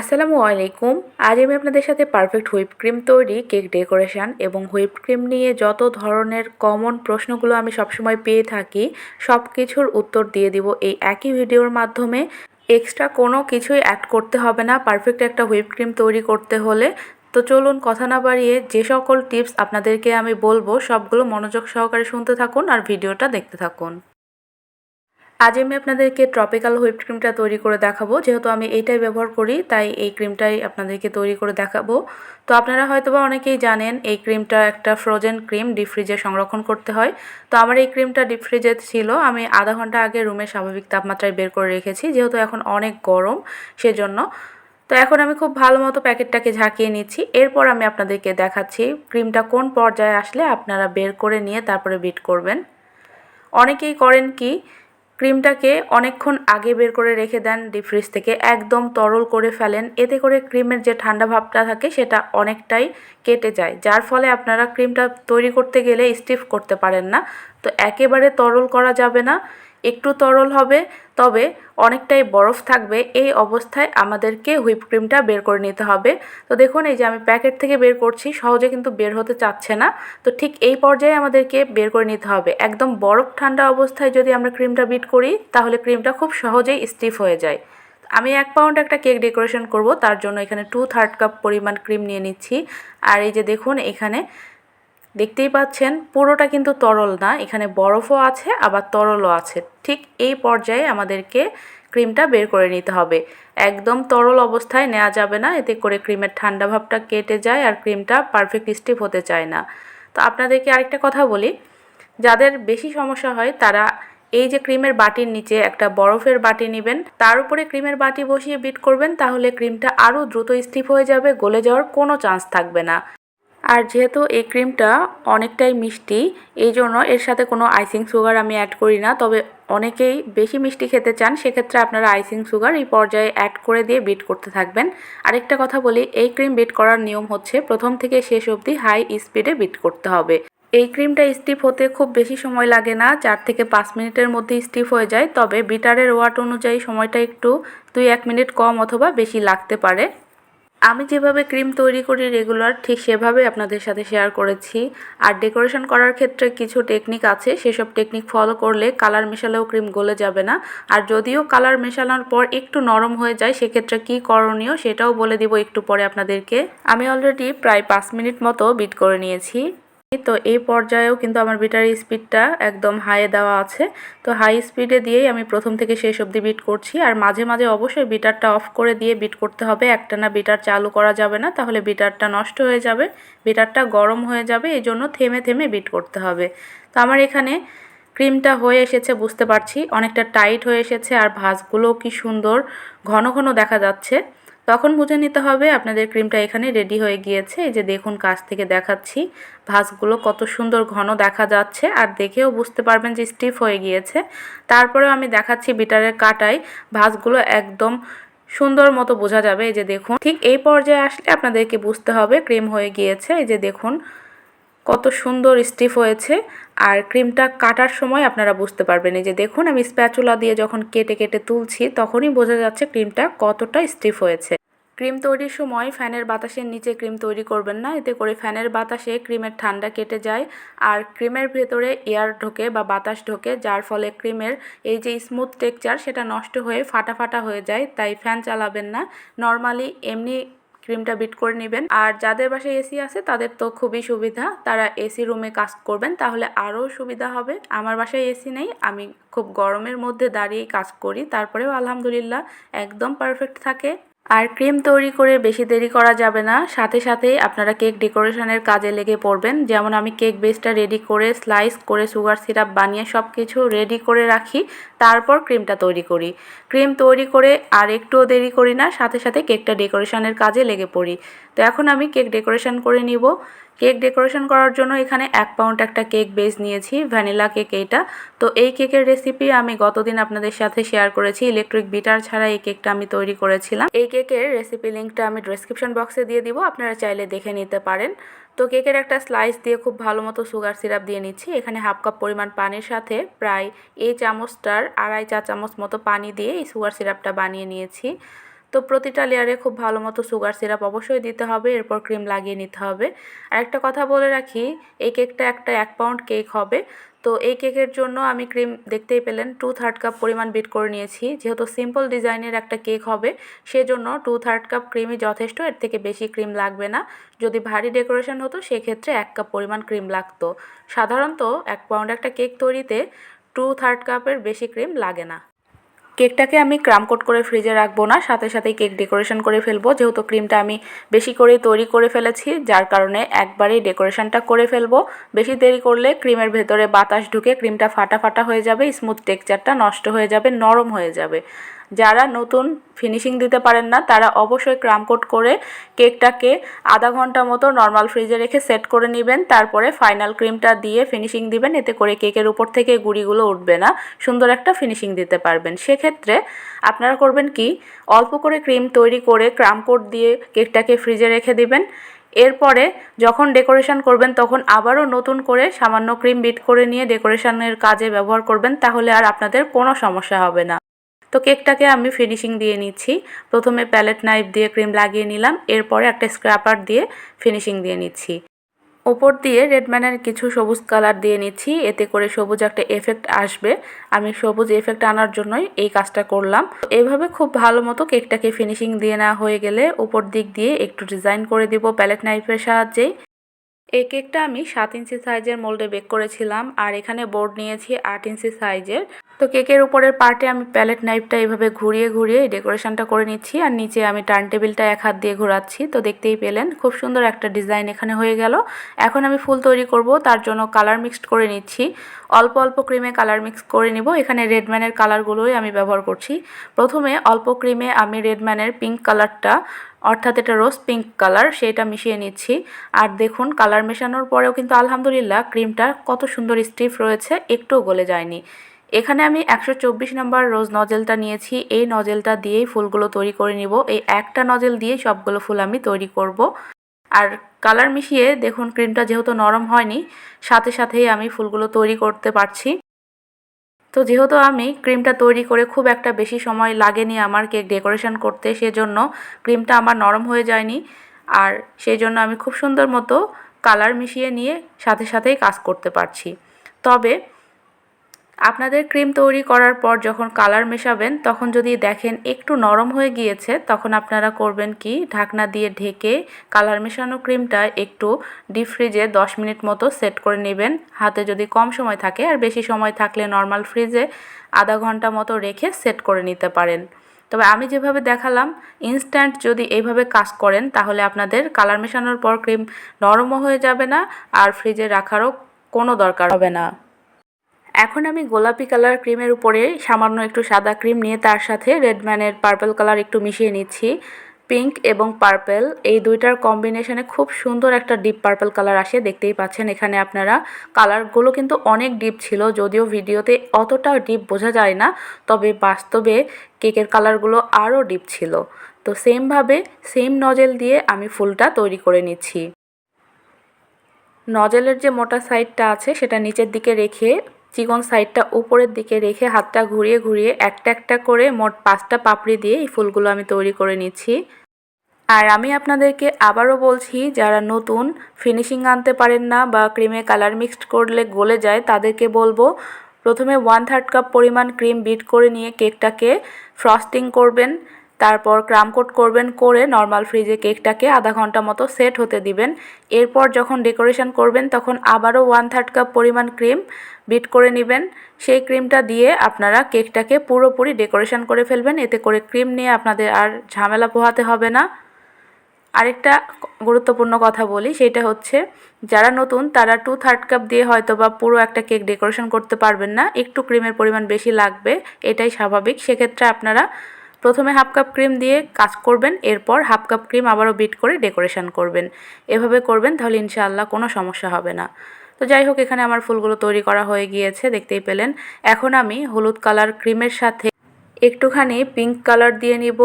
আসসালামু আলাইকুম। আজ আমি আপনাদের সাথে পারফেক্ট হুইপ ক্রিম তৈরি কেক ডেকোরেশন এবং হুইপ ক্রিম নিয়ে যত ধরনের কমন প্রশ্নগুলো আমি সবসময় পেয়ে থাকি সব কিছুর উত্তর দিয়ে দিব এই একই ভিডিওর মাধ্যমে। এক্সট্রা কোনো কিছুই অ্যাড করতে হবে না পারফেক্ট একটা হুইপ ক্রিম তৈরি করতে হলে। তো চলুন কথা না বাড়িয়ে যে সকল টিপস আপনাদেরকে আমি বলব, সবগুলো মনোযোগ সহকারে শুনতে থাকুন আর ভিডিওটা দেখতে থাকুন। আজ আমি আপনাদেরকে ট্রপিক্যাল হুইপ ক্রিমটা তৈরি করে দেখাবো। যেহেতু আমি এইটাই ব্যবহার করি, তাই এই ক্রিমটাই আপনাদেরকে তৈরি করে দেখাবো। তো আপনারা হয়তোবা অনেকেই জানেন, এই ক্রিমটা একটা ফ্রোজেন ক্রিম ডিপ ফ্রিজে সংরক্ষণ করতে হয়। তো আমার এই ক্রিমটা ডিপ ফ্রিজে ছিল। আমি আধা ঘণ্টা আগে রুমে স্বাভাবিক তাপমাত্রায় বের করে রেখেছি, যেহেতু এখন অনেক গরম সেজন্য। তো এখন আমি খুব ভালো মতো প্যাকেটটাকে ঝাঁকিয়ে নিচ্ছি। এরপর আমি আপনাদেরকে দেখাচ্ছি ক্রিমটা কোন পর্যায়ে আসলে আপনারা বের করে নিয়ে তারপরে বিট করবেন। অনেকেই করেন কি ক্রিমটাকে অনেকক্ষণ আগে বের করে রেখে দেন ডিপ ফ্রিজ থেকে। একদম তরল করে ফেলেন। এতে করে ক্রিমের যে ঠান্ডা ভাবটা থাকে, সেটা অনেকটাই কেটে যায়। যার ফলে আপনারা ক্রিমটা তৈরি করতে গেলে স্টিফ করতে পারেন না। তো একেবারে তরল করা যাবে না। একটু তরল হবে, তবে অনেকটাই বরফ থাকবে। এই অবস্থায় আমাদেরকে হুইপ ক্রিমটা বের করে নিতে হবে। তো দেখুন, এই যে আমি প্যাকেট থেকে বের করছি, সহজে কিন্তু বের হতে চাচ্ছে না। তো ঠিক এই পর্যায়ে আমাদেরকে বের করে নিতে হবে। একদম বরফ ঠান্ডা অবস্থায় যদি আমরা ক্রিমটা বিট করি, তাহলে ক্রিমটা খুব সহজেই স্টিফ হয়ে যায়। আমি এক পাউন্ড একটা কেক ডেকোরেশন করব, তার জন্য এখানে টু থার্ড কাপ পরিমাণ ক্রিম নিয়ে নিচ্ছি। আর এই যে দেখুন, এখানে দেখতেই পাচ্ছেন, পুরোটা কিন্তু তরল না, এখানে বরফও আছে, আবার তরলও আছে। ঠিক এই পর্যায়ে আমাদেরকে ক্রিমটা বের করে নিতে হবে। একদম তরল অবস্থায় নেওয়া যাবে না, এতে করে ক্রিমের ঠান্ডা ভাবটা কেটে যায় আর ক্রিমটা পারফেক্ট স্টিফ হতে চায় না। তো আপনাদেরকে আরেকটা কথা বলি, যাদের বেশি সমস্যা হয়, তারা এই যে ক্রিমের বাটির নিচে একটা বরফের বাটি নেবেন, তার উপরে ক্রিমের বাটি বসিয়ে বিট করবেন, তাহলে ক্রিমটা আরও দ্রুত স্টিফ হয়ে যাবে, গলে যাওয়ার কোনো চান্স থাকবে না। আর যেহেতু এই ক্রিমটা অনেকটাই মিষ্টি, এই জন্য এর সাথে কোনো আইসিং সুগার আমি অ্যাড করি না। তবে অনেকেই বেশি মিষ্টি খেতে চান, সেক্ষেত্রে আপনারা আইসিং সুগার এই পর্যায়ে অ্যাড করে দিয়ে বিট করতে থাকবেন। আরেকটা কথা বলি, এই ক্রিম বিট করার নিয়ম হচ্ছে প্রথম থেকে শেষ অবধি হাই স্পিডে বিট করতে হবে। এই ক্রিমটা স্টিফ হতে খুব বেশি সময় লাগে না, চার থেকে পাঁচ মিনিটের মধ্যে স্টিফ হয়ে যায়। তবে বিটারের ওয়াট অনুযায়ী সময়টা একটু দুই এক মিনিট কম অথবা বেশি লাগতে পারে। আমি যেভাবে ক্রিম তৈরি করি রেগুলার ঠিক সেভাবে আপনাদের সাথে শেয়ার করেছি। আর ডেকোরেশন করার ক্ষেত্রে কিছু টেকনিক আছে, সেসব টেকনিক ফলো করলে কালার মেশালেও ক্রিম গলে যাবে না। আর যদিও কালার মেশানোর পর একটু নরম হয়ে যায়, সেক্ষেত্রে কি করণীয় সেটাও বলে দিব একটু পরে আপনাদেরকে। আমি অলরেডি প্রায় পাঁচ মিনিট মতো বিট করে নিয়েছি। তো এই পর্যায়েও কিন্তু আমার বিটার স্পিডটা একদম হাইয়ে দেওয়া আছে। তো হাই স্পিডে দিয়েই আমি প্রথম থেকে শেষ অবধি বিট করছি। আর মাঝে মাঝে অবশ্যই বিটারটা অফ করে দিয়ে বিট করতে হবে। একটা না বিটার চালু করা যাবে না, তাহলে বিটারটা নষ্ট হয়ে যাবে। বিটারটা গরম হয়ে যাবে, এই জন্য থেমে থেমে বিট করতে হবে। তো আমার এখানে ক্রিমটা হয়ে এসেছে, বুঝতে পারছি। অনেকটা টাইট হয়ে এসেছে, আর ভাঁজগুলোও কি সুন্দর, ঘন ঘন দেখা যাচ্ছে। তখন বুঝে নিতে হবে আপনাদের ক্রিমটা এখানে রেডি হয়ে গিয়েছে। এই যে দেখুন কাছ থেকে দেখাচ্ছি। ভাঁজগুলো কত সুন্দর ঘন দেখা যাচ্ছে আর দেখেও বুঝতে পারবেন যে স্টিফ হয়ে গিয়েছে। তারপরেও আমি দেখাচ্ছি বিটারের কাটায়। ভাঁজগুলো একদম সুন্দর মতো বোঝা যাবে। এই যে দেখুন, ঠিক এই পর্যায়ে আসলে আপনাদেরকে বুঝতে হবে ক্রিম হয়ে গিয়েছে। এই যে দেখুন কত সুন্দর স্টিফ হয়েছে। আর ক্রিমটা কাটার সময় আপনারা বুঝতে পারবেন। এই যে দেখুন, আমি স্প্যাচুলা দিয়ে যখন কেটে কেটে তুলছি, তখনই বোঝা যাচ্ছে ক্রিমটা কতটা স্টিফ হয়েছে। ক্রিম তৈরির সময় ফ্যানের বাতাসের নিচে ক্রিম তৈরি করবেন না। এতে করে ফ্যানের বাতাসে ক্রিমের ঠান্ডা কেটে যায় আর ক্রিমের ভেতরে এয়ার ঢোকে বা বাতাস ঢোকে, যার ফলে ক্রিমের এই যে স্মুথ টেক্সচার, সেটা নষ্ট হয়ে ফাটা ফাটা হয়ে যায়। তাই ফ্যান চালাবেন না। নর্মালি এমনি ক্রিমটা বিট করে নেবেন। আর যাদের বাসায় এসি আছে, তাদের তো খুবই সুবিধা। তারা এসি রুমে কাজ করবেন, তাহলে আরও সুবিধা হবে। আমার বাসায় এসি নেই, আমি খুব গরমের মধ্যে দাঁড়িয়ে কাজ করি। তারপরেও আলহামদুলিল্লাহ, একদম পারফেক্ট থাকে। আর ক্রিম তৈরি করে বেশি দেরি করা যাবে না। সাথে সাথেই আপনারা কেক ডেকোরেশনের কাজে লেগে পড়বেন। যেমন আমি কেক বেসটা রেডি করে, স্লাইস করে, সুগার সিরাপ বানিয়ে সব কিছু রেডি করে রাখি। তারপর ক্রিমটা তৈরি করি। ক্রিম তৈরি করে আর একটুও দেরি করি না, সাথে সাথে কেকটা ডেকোরেশনের কাজে লেগে পড়ি। তো এখন আমি কেক ডেকোরেশন করে নিব। কেক ডেকোরেশন করার জন্য এখানে এক পাউন্ড একটা কেক বেস নিয়েছি, ভ্যানিলা কেক এইটা। তো এই কেকের রেসিপি আমি গতদিন আপনাদের সাথে শেয়ার করেছি ইলেকট্রিক বিটার ছাড়া এই কেকটা আমি তৈরি করেছিলাম। এই কেকের রেসিপি লিঙ্কটা আমি ডিসক্রিপশন বক্সে দিয়ে দিব, আপনারা চাইলে দেখে নিতে পারেন। তো কেকের একটা স্লাইস দিয়ে খুব ভালো মতো সুগার সিরাপ দিয়ে নিচ্ছি। এখানে হাফ কাপ পরিমাণ পানির সাথে প্রায় এই চামচটার আড়াই চা চামচ মতো পানি দিয়ে এই সুগার সিরাপটা বানিয়ে নিয়েছি। তো প্রতিটা লেয়ারে খুব ভালো মতো সুগার সিরাপ অবশ্যই দিতে হবে, এরপর ক্রিম লাগিয়ে নিতে হবে। আর একটা কথা বলে রাখি, এই কেকটা একটা এক পাউন্ড কেক হবে। তো এই কেকের জন্য আমি ক্রিম দেখতেই পেলেন টু থার্ড কাপ পরিমাণ বিট করে নিয়েছি। যেহেতু সিম্পল ডিজাইনের একটা কেক হবে, সেজন্য টু থার্ড কাপ ক্রিমই যথেষ্ট, এর থেকে বেশি ক্রিম লাগবে না। যদি ভারী ডেকোরেশন হতো, সেক্ষেত্রে এক কাপ পরিমাণ ক্রিম লাগতো। সাধারণত এক পাউন্ড একটা কেক তৈরিতে টু থার্ড কাপের বেশি ক্রিম লাগে না। কেকটাকে আমি ক্রাম কোট করে ফ্রিজে রাখব না, সাথে সাথেই কেক ডেকোরেশন করে ফেলব। যেহেতু ক্রিমটা আমি বেশি করে তৈরি করে ফেলেছি, যার কারণে একবারেই ডেকোরেশনটা করে ফেলব। বেশি দেরি করলে ক্রিমের ভেতরে বাতাস ঢুকে ক্রিমটা ফাটা ফাটা হয়ে যাবে, স্মুথ টেক্সচারটা নষ্ট হয়ে যাবে, নরম হয়ে যাবে। যারা নতুন ফিনিশিং দিতে পারেন না, তারা অবশ্যই ক্রাম কোট করে কেকটাকে আধা ঘণ্টা মতো নর্মাল ফ্রিজে রেখে সেট করে নেবেন, তারপরে ফাইনাল ক্রিমটা দিয়ে ফিনিশিং দিবেন, এতে করে কেকের উপর থেকে গুঁড়িগুলো উঠবে না, সুন্দর একটা ফিনিশিং দিতে পারবেন। সেক্ষেত্রে আপনারা করবেন কি, অল্প করে ক্রিম তৈরি করে ক্রাম কোট দিয়ে কেকটাকে ফ্রিজে রেখে দিবেন, এরপরে যখন ডেকোরেশন করবেন, তখন আবারও নতুন করে সামান্য ক্রিম বিট করে নিয়ে ডেকোরেশনের কাজে ব্যবহার করবেন, তাহলে আর আপনাদের কোনো সমস্যা হবে না। তো কেকটাকে আমি ফিনিশিং দিয়ে নিচ্ছি। প্রথমে প্যালেট নাইফ দিয়ে ক্রিম লাগিয়ে নিলাম, এরপরে একটা স্ক্র্যাপার দিয়ে ফিনিশিং দিয়ে নিচ্ছি। ওপর দিয়ে রেডম্যানের কিছু সবুজ কালার দিয়ে নিচ্ছি, এতে করে সবুজ একটা এফেক্ট আসবে। আমি সবুজ এফেক্ট আনার জন্যই এই কাজটা করলাম। এভাবে খুব ভালো মতো কেকটাকে ফিনিশিং দিয়ে নেওয়া হয়ে গেলে উপর দিক দিয়ে একটু ডিজাইন করে দিব প্যালেট নাইফের সাহায্যেই। এই কেকটা আমি সাত ইঞ্চি সাইজের মোল্ডে বেক করেছিলাম আর এখানে বোর্ড নিয়েছি আট ইঞ্চি সাইজের। তো কেকের উপরের পার্টে আমি প্যালেট নাইফটা এইভাবে ঘুরিয়ে ঘুরিয়ে ডেকোরেশনটা করে নিচ্ছি আর নিচে আমি টার্ন টেবিলটা এক হাত দিয়ে ঘোরাচ্ছি। তো দেখতেই পেলেন, খুব সুন্দর একটা ডিজাইন এখানে হয়ে গেল। এখন আমি ফুল তৈরি করব, তার জন্য কালার মিক্সড করে নিচ্ছি। অল্প অল্প ক্রিমে কালার মিক্স করে নিব। এখানে রেডম্যানের কালারগুলোই আমি ব্যবহার করছি। প্রথমে অল্প ক্রিমে আমি রেডম্যানের পিঙ্ক কালারটা অর্থাৎ এটা রোজ পিঙ্ক কালার সেটা মিশিয়ে নিচ্ছি। আর দেখুন কালার মেশানোর পরেও কিন্তু আলহামদুলিল্লাহ ক্রিমটা কত সুন্দর স্টিফ রয়েছে, একটুও গলে যায়নি। এখানে আমি একশো চব্বিশ নম্বর রোজ নজেলটা নিয়েছি। এই নজেলটা দিয়েই ফুলগুলো তৈরি করে নিব। এই একটা নজেল দিয়েই সবগুলো ফুল আমি তৈরি করব। আর কালার মিশিয়ে দেখুন ক্রিমটা যেহেতু নরম হয়নি, সাথে সাথেই আমি ফুলগুলো তৈরি করতে পারছি। তো যেহেতু আমি ক্রিমটা তৈরি করে খুব একটা বেশি সময় লাগেনি আমার কেক ডেকোরেশন করতে, সেজন্য ক্রিমটা আমার নরম হয়ে যায়নি। আর সেই জন্য আমি খুব সুন্দর মতো কালার মিশিয়ে নিয়ে সাথে সাথেই কাজ করতে পারছি। তবে আপনাদের ক্রিম তৈরি করার পর যখন কালার মেশাবেন, তখন যদি দেখেন একটু নরম হয়ে গিয়েছে, তখন আপনারা করবেন কি, ঢাকনা দিয়ে ঢেকে কালার মেশানো ক্রিমটা একটু ডিপ ফ্রিজে দশ মিনিট মতো সেট করে নেবেন। হাতে যদি কম সময় থাকে আর বেশি সময় থাকলে নর্মাল ফ্রিজে আধা ঘণ্টা মতো রেখে সেট করে নিতে পারেন। তবে আমি যেভাবে দেখালাম, ইনস্ট্যান্ট যদি এইভাবে কাজ করেন, তাহলে আপনাদের কালার মেশানোর পর ক্রিম নরমও হয়ে যাবে না আর ফ্রিজে রাখারও কোনো দরকার হবে না। এখন আমি গোলাপি কালার ক্রিমের উপরে সামান্য একটু সাদা ক্রিম নিয়ে তার সাথে রেডম্যানের পার্পল কালার একটু মিশিয়ে নিচ্ছি। পিঙ্ক এবং পার্পেল, এই দুইটার কম্বিনেশনে খুব সুন্দর একটা ডিপ পার্পল কালার আসে, দেখতেই পাচ্ছেন এখানে আপনারা। কালারগুলো কিন্তু অনেক ডিপ ছিল, যদিও ভিডিওতে অতটা ডিপ বোঝা যায় না, তবে বাস্তবে কেকের কালারগুলো আরও ডিপ ছিল। তো সেমভাবে, সেম নজেল দিয়ে আমি ফুলটা তৈরি করে নিচ্ছি। নজেলের যে মোটা সাইডটা আছে, সেটা নিচের দিকে রেখে চিকন সাইডটা উপরের দিকে রেখে হাতটা ঘুরিয়ে ঘুরিয়ে একটা একটা করে মোট পাঁচটা পাপড়ি দিয়ে এই ফুলগুলো আমি তৈরি করে নিচ্ছি। আর আমি আপনাদেরকে আবারও বলছি, যারা নতুন ফিনিশিং আনতে পারেন না বা ক্রিমে কালার মিক্সড করলে গলে যায়, তাদেরকে বলব, প্রথমে ওয়ান থার্ড কাপ পরিমাণ ক্রিম বিট করে নিয়ে কেকটাকে ফ্রস্টিং করবেন। তারপর ক্রাম কোট করবেন করে নর্মাল ফ্রিজে কেকটাকে আধা ঘণ্টা মতো সেট হতে দিবেন। এরপর যখন ডেকোরেশন করবেন, তখন আবারও ওয়ান থার্ড কাপ পরিমাণ ক্রিম বিট করে নেবেন। সেই ক্রিমটা দিয়ে আপনারা কেকটাকে পুরোপুরি ডেকোরেশন করে ফেলবেন। এতে করে ক্রিম নিয়ে আপনাদের আর ঝামেলা পোহাতে হবে না। আরেকটা গুরুত্বপূর্ণ কথা বলি, সেটা হচ্ছে যারা নতুন, তারা টু থার্ড কাপ দিয়ে হয়তো বা পুরো একটা কেক ডেকোরেশন করতে পারবেন না। একটু ক্রিমের পরিমাণ বেশি লাগবে, এটাই স্বাভাবিক। সেক্ষেত্রে আপনারা প্রথমে হাফ কাপ ক্রিম দিয়ে কাজ করবেন, এরপর হাফ কাপ ক্রিম আবারও বিট করে ডেকোরেশন করবেন। এভাবে করবেন তাহলে ইনশাআল্লাহ কোনো সমস্যা হবে না। তো যাই হোক, এখানে আমার ফুলগুলো তৈরি করা হয়ে গিয়েছে, দেখতেই পেলেন। এখন আমি হলুদ কালার ক্রিমের সাথে একটুখানি পিঙ্ক কালার দিয়ে নিব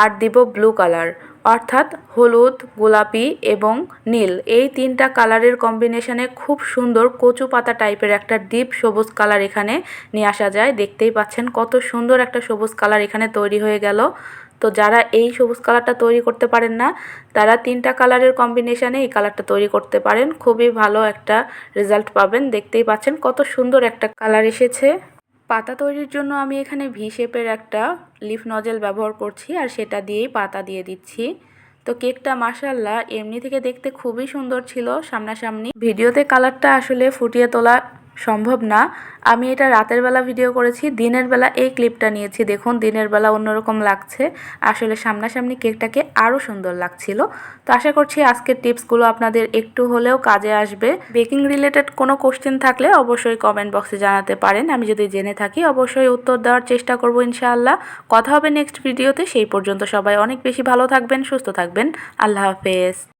আর দিব ব্লু কালার। অর্থাৎ হলুদ, গোলাপি এবং নীল। এই তিনটা কালারের কম্বিনেশনে খুব সুন্দর কচু পাতা টাইপের একটা ডিপ সবুজ কালার এখানে নিয়ে আসা যায়। দেখতেই পাচ্ছেন কত সুন্দর একটা সবুজ কালার এখানে তৈরি হয়ে গেল। তো যারা এই সবুজ কালারটা তৈরি করতে পারেন না, তারা তিনটা কালারের কম্বিনেশানে এই কালারটা তৈরি করতে পারেন। খুবই ভালো একটা রেজাল্ট পাবেন। দেখতেই পাচ্ছেন কত সুন্দর একটা কালার এসেছে। পাতা তৈরির জন্য আমি এখানে ভি শেপের একটা লিফ নজেল ব্যবহার করছি আর সেটা দিয়েই পাতা দিয়ে দিচ্ছি। তো কেকটা মাসাল্লাহ এমনি থেকে দেখতে খুবই সুন্দর ছিল সামনাসামনি। ভিডিওতে কালারটা আসলে ফুটিয়ে তোলা সম্ভব না। আমি এটা রাতের বেলা ভিডিও করেছি, দিনের বেলা এই ক্লিপটা নিয়েছি। দেখুন, দিনের বেলা অন্যরকম লাগছে। আসলে সামনাসামনি কেকটাকে আরও সুন্দর লাগছিল। তো আশা করছি আজকের টিপসগুলো আপনাদের একটু হলেও কাজে আসবে। বেকিং রিলেটেড কোনো কোশ্চেন থাকলে অবশ্যই কমেন্ট বক্সে জানাতে পারেন। আমি যদি জেনে থাকি, অবশ্যই উত্তর দেওয়ার চেষ্টা করব ইনশাআল্লাহ। কথা হবে নেক্সট ভিডিওতে সেই পর্যন্ত সবাই অনেক বেশি ভালো থাকবেন, সুস্থ থাকবেন। আল্লাহ হাফেজ।